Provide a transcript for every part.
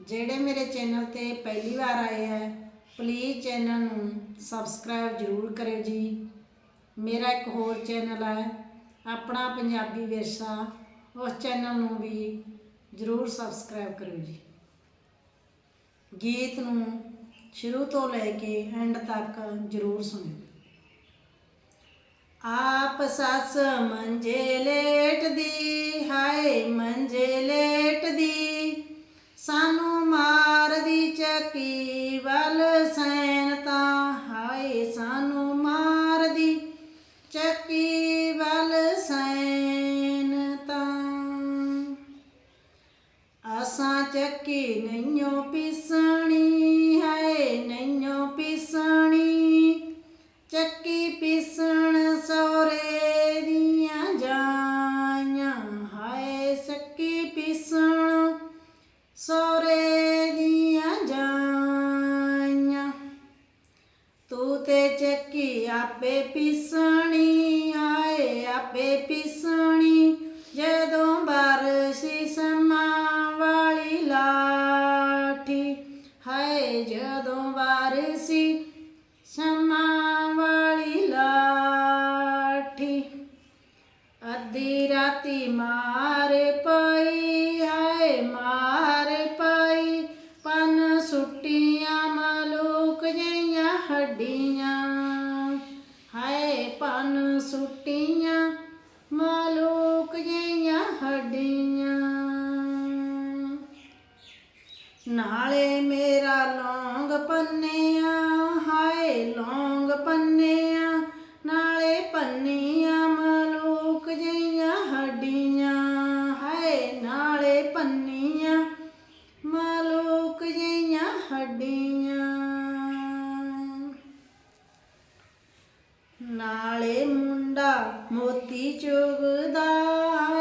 ਜਿਹੜੇ ਮੇਰੇ ਚੈਨਲ ਤੇ ਪਹਿਲੀ ਵਾਰ ਆਏ ਹੈ ਪਲੀਜ਼ ਚੈਨਲ ਨੂੰ ਸਬਸਕ੍ਰਾਈਬ ਜ਼ਰੂਰ ਕਰਿਓ ਜੀ। ਮੇਰਾ ਇੱਕ ਹੋਰ ਚੈਨਲ ਹੈ, ਆਪਣਾ ਪੰਜਾਬੀ ਵਿਰਸਾ, ਉਸ ਚੈਨਲ ਨੂੰ ਵੀ ਜ਼ਰੂਰ ਸਬਸਕ੍ਰਾਈਬ ਕਰਿਓ ਜੀ। ਗੀਤ ਨੂੰ ਸ਼ੁਰੂ ਤੋਂ ਲੈ ਕੇ ਐਂਡ ਤੱਕ ਜ਼ਰੂਰ ਸੁਣਿਓ। ਆਪ ਸੱਸ ਮੰਜੇ ਲੇਟਦੀ ਚੱਕੀ ਨਈਓ ਪਿਸਣੀ ਹੈ ਨਈਓ ਪਿਸਣੀ। ਚੱਕੀ ਪੀਸਣ ਸੋਰੇ ਦੀਆਂ ਜਾਈਆਂ, ਹਾਏ ਚੱਕੀ ਪੀਸਣ ਸੋਰੇ ਦੀਆਂ ਜਾਈਆਂ। ਤੂੰ ਤੇ ਚੱਕੀ ਆਪੇ ਪਿਸਣੀ ਆਏ ਆਪੇ ਪਿਸਣੀ, ਜਦੋਂ ਬਰਸੀ ਸਮਾਂ ਹਾਏ ਜਦੋਂ ਬਰਸੀ ਸਮਾਂ ਵਾਲੀ ਲਾਠੀ ਅੱਧੀ ਰਾਤੀ ਮਾਰ ਪਈ, ਹਾਏ ਮਾਰ ਪਈ। ਪਨ ਸੁੱਟੀਆਂ ਮਲੂਕ ਜਈਆਂ ਹੱਡੀਆਂ, ਹਾਏ ਪਨ ਸੁੱਟੀਆਂ ਮਲੂਕ ਜਈਆਂ ਹੱਡੀਆਂ। ਨਾਲੇ ਮੇਰੇ ਹੱਡੀਆਂ ਨਾਲੇ ਮੁੰਡਾ ਮੋਤੀ ਚੁਗਦਾ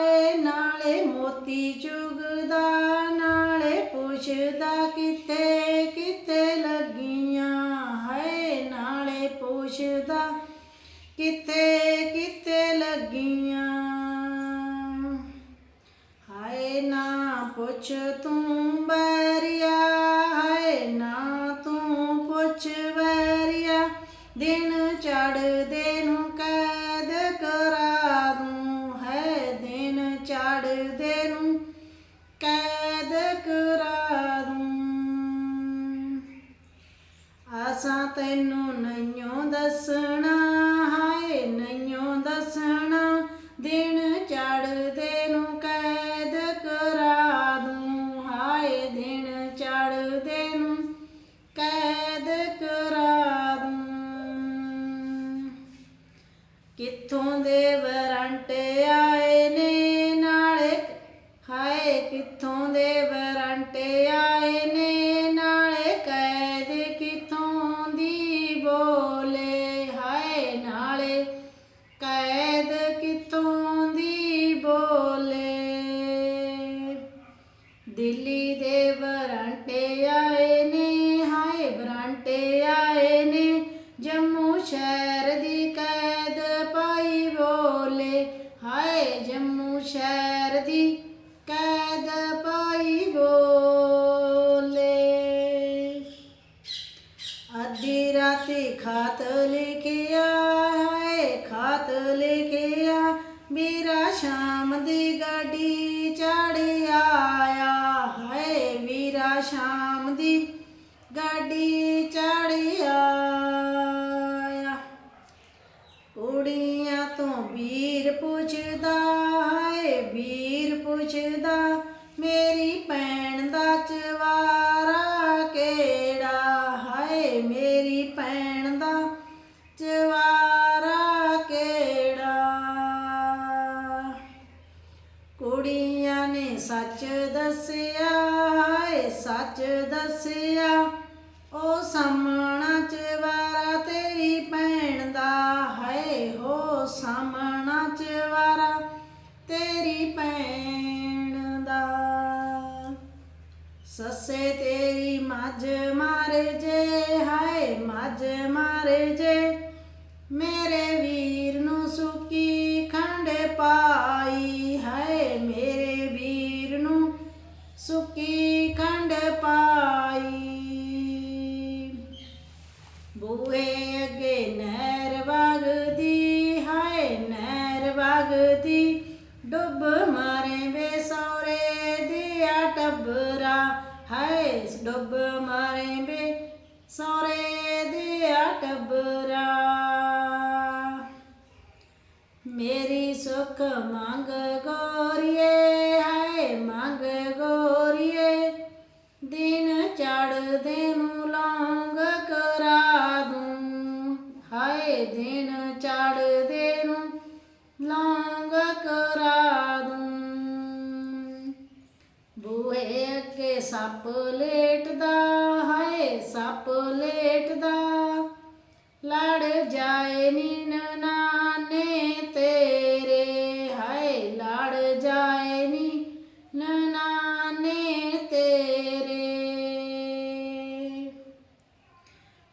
ਏ, ਨਾਲੇ ਮੋਤੀ ਚੁਗਦਾ, ਨਾਲੇ ਪੁੱਛਦਾ ਕਿਤੇ ਕਿਤੇ ਲੱਗੀਆਂ ਹਾਏ, ਨਾਲੇ ਪੁੱਛਦਾ ਕਿਤੇ ਕਿਤੇ ਲੱਗੀਆਂ। ਹਾਏ ਨਾ ਪੁੱਛ ਤੂੰ ਬੈਰੀਆ ਨਾ ਤੂੰ ਪੁੱਛ ਬੈਰੀਆ ਦਿਨ ਚੜਦੇ ਨੂੰ ਕੈਦ ਕਰਾ ਦੂੰ, ਹੈ ਦਿਨ ਚੜਦੇ ਨੂੰ ਕੈਦ ਕਰਾ ਦੂੰ। ਆਸਾਂ ਤੈਨੂੰ ਨਈਓ ਦੱਸਣਾ ਵਰੰਟੇ ਆਏ ਨੇ ਨਾਲੇ ਹਾਏ ਕਿੱਥੋਂ ਦੇ ਵਰੰਟੇ ਆਏ ਨੇ ਨਾਲੇ ਕੈਦ ਕਿੱਥੋਂ ਦੀ ਬੋਲੇ? ਹਾਏ ਨਾਲੇ ਕੈਦ ਕਿੱਥੋਂ ਦੀ ਬੋਲੇ? ਦਿੱਲੀ ਦੇ ਵਰੰਟੇ ਆਏ ਨੇ, ਹਾਏ ਵਰੰਟੇ ਆਏ ਨੇ, ਜੰਮੂ ਸ਼ਹਿਰ ਦੀ ਕੈਦ ਹਾਏ ਜੰਮੂ ਸ਼ਹਿਰ ਦੀ ਕੈਦ ਪਾਈ ਬੋਲੇ। ਅੱਧੀ ਰਾਤੀ ਖਾਤ ਲਿਖਿਆ ਹੈ ਖਾਤ ਲਿਖਿਆ ਵੀਰਾ ਸ਼ਾਮ ਦੀ ਗੱਡੀ ਚੜ ਆਇਆ, ਹਾਏ ਵੀਰਾ ਸ਼ਾਮ ਦੀ ਗੱਡੀ ਦੱਸਿਆ ਏ ਸੱਚ ਦੱਸਿਆ। ਉਹ ਸਾਹਮਣਾ ਵਾਰਾ ਤੇਰੀ ਭੈਣ ਦਾ ਹੈ ਹੋ ਸਾਹਮਣਾ ਵਾਰਾ ਤੇਰੀ ਭੈਣ ਦਾ। ਸੱਸੇ ਤੇਰੀ ਮੱਝ ਮਾਰੇ ਜੇ, ਹਾਏ ਮੱਝ ਮਾਰੇ ਜੇ, ਮੇਰੇ ਵੀਰ ਨੂੰ ਮਾਰੇ ਵੇ ਸੌਰੇ ਦਿਆ ਟੱਬਰਾ, ਹਾਏ ਡੁੱਬ ਮਾਰੇ ਬੇ ਸੌਰੇ ਦਿਆ ਟੱਬਰਾ। ਮੇਰੀ ਸੁਖ ਮੰਗ ਗੋਰੀਏ, ਹਾਏ ਮੰਗ ਗੋਰੀਏ, ਦਿਨ ਚੜਦੇ ਨੂੰ ਸੱਪ ਲੇਟਦਾ, ਹਾਏ ਸੱਪ ਲੇਟਦਾ। ਲੜ ਜਾਏ ਨੀਨ ਨਾਨੇ ਤੇਰੇ, ਹਾਏ ਲੜ ਜਾਏ ਨੀ ਨਾਨੇ ਤੇਰੇ।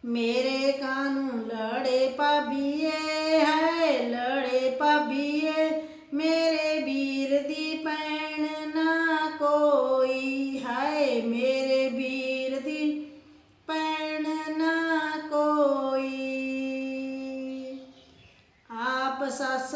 ਮੇਰੇ ਕਾਨੂੰ ਲੜੇ ਭਾਬੀਏ ਆਪ ਸੱਸ